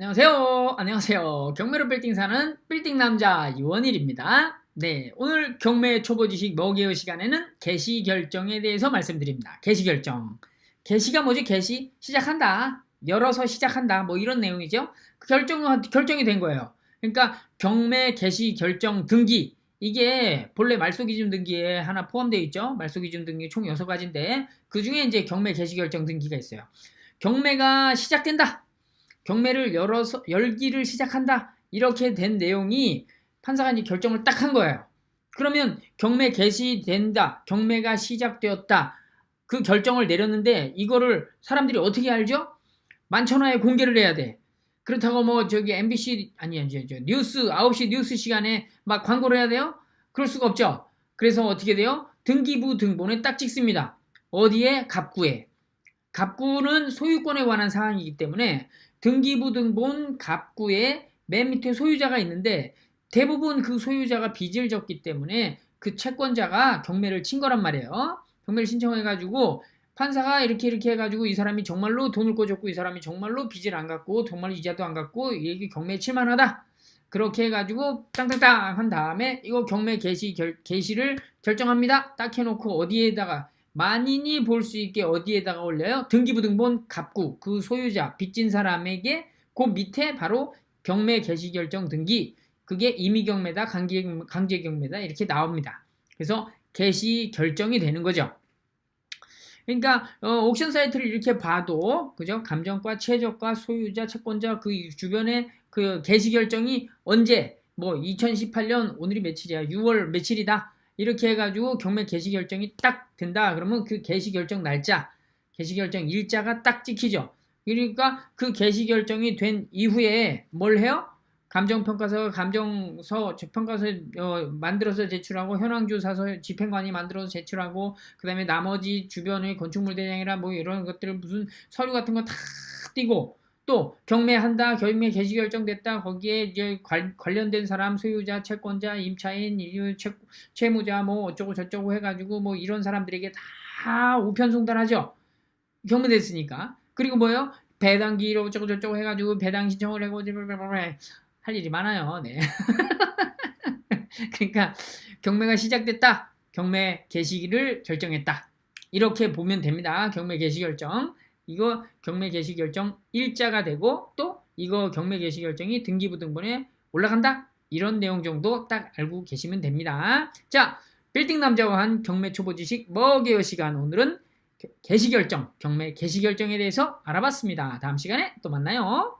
안녕하세요. 안녕하세요. 경매로 빌딩 사는 빌딩 남자 유원일입니다. 네, 오늘 경매 초보 지식 먹이의 시간에는 개시 결정에 대해서 말씀드립니다. 개시 결정. 개시가 뭐지? 개시 시작한다. 열어서 시작한다. 뭐 이런 내용이죠. 그 결정 결정이 된 거예요. 그러니까 경매 개시 결정 등기 이게 본래 말소 기준 등기에 하나 포함되어 있죠. 말소 기준 등기 총 6가지인데 그 중에 이제 경매 개시 결정 등기가 있어요. 경매가 시작된다. 경매를 열어서 열기를 시작한다. 이렇게 된 내용이 판사가 이제 결정을 딱 한 거예요. 그러면 경매 개시된다. 경매가 시작되었다. 그 결정을 내렸는데 이거를 사람들이 어떻게 알죠? 만천하에 공개를 해야 돼. 그렇다고 뭐 저기 MBC 아니 저 뉴스 9시 뉴스 시간에 막 광고를 해야 돼요? 그럴 수가 없죠. 그래서 어떻게 돼요? 등기부 등본에 딱 찍습니다. 어디에? 갑구에. 갑구는 소유권에 관한 사항이기 때문에 등기부 등본 갑구에 맨 밑에 소유자가 있는데 대부분 그 소유자가 빚을 졌기 때문에 그 채권자가 경매를 친 거란 말이에요. 경매를 신청해가지고 판사가 이렇게 이렇게 해가지고 이 사람이 정말로 돈을 꿔줬고 이 사람이 정말로 빚을 안 갚고 정말 이자도 안 갚고 이게 경매에 칠만하다. 그렇게 해가지고 땅땅땅 한 다음에 이거 경매 개시 결, 개시를 결정합니다. 딱 해놓고 어디에다가 만인이 볼 수 있게 어디에다가 올려요? 등기부 등본 갑구 그 소유자 빚진 사람에게 그 밑에 바로 경매 개시 결정 등기 그게 임의 경매다 강제 강제 경매다 이렇게 나옵니다. 그래서 개시 결정이 되는 거죠. 그러니까 어, 옥션 사이트를 이렇게 봐도 그죠? 감정과 최저가 소유자 채권자 그 주변에 그 개시 결정이 언제 뭐 2018년 오늘이 며칠이야? 6월 며칠이다. 이렇게 해가지고 경매 개시 결정이 딱 된다. 그러면 그 개시 결정 날짜, 개시 결정 일자가 딱 찍히죠. 그러니까 그 개시 결정이 된 이후에 뭘 해요? 감정평가서, 감정서, 평가서 어, 만들어서 제출하고 현황주 사서 집행관이 만들어서 제출하고 그다음에 나머지 주변의 건축물 대장이라 뭐 이런 것들을 무슨 서류 같은 거 다 띄고 또 경매한다, 경매 개시 결정됐다. 거기에 이제 관, 관련된 사람, 소유자, 채권자, 임차인, 채, 채무자 뭐 어쩌고 저쩌고 해가지고 뭐 이런 사람들에게 다 우편송달하죠. 경매됐으니까. 그리고 뭐요? 배당 기로 어쩌고 저쩌고 해가지고 배당 신청을 하고 할 일이 많아요. 네. 그러니까 경매가 시작됐다. 경매 개시기를 결정했다. 이렇게 보면 됩니다. 경매 개시 결정. 이거 경매 개시 결정 일자가 되고 또 이거 경매 개시 결정이 등기부 등본에 올라간다. 이런 내용 정도 딱 알고 계시면 됩니다. 자, 빌딩 남자와 한 경매 초보 지식 뭐게요 시간 오늘은 개시 결정, 경매 개시 결정에 대해서 알아봤습니다. 다음 시간에 또 만나요.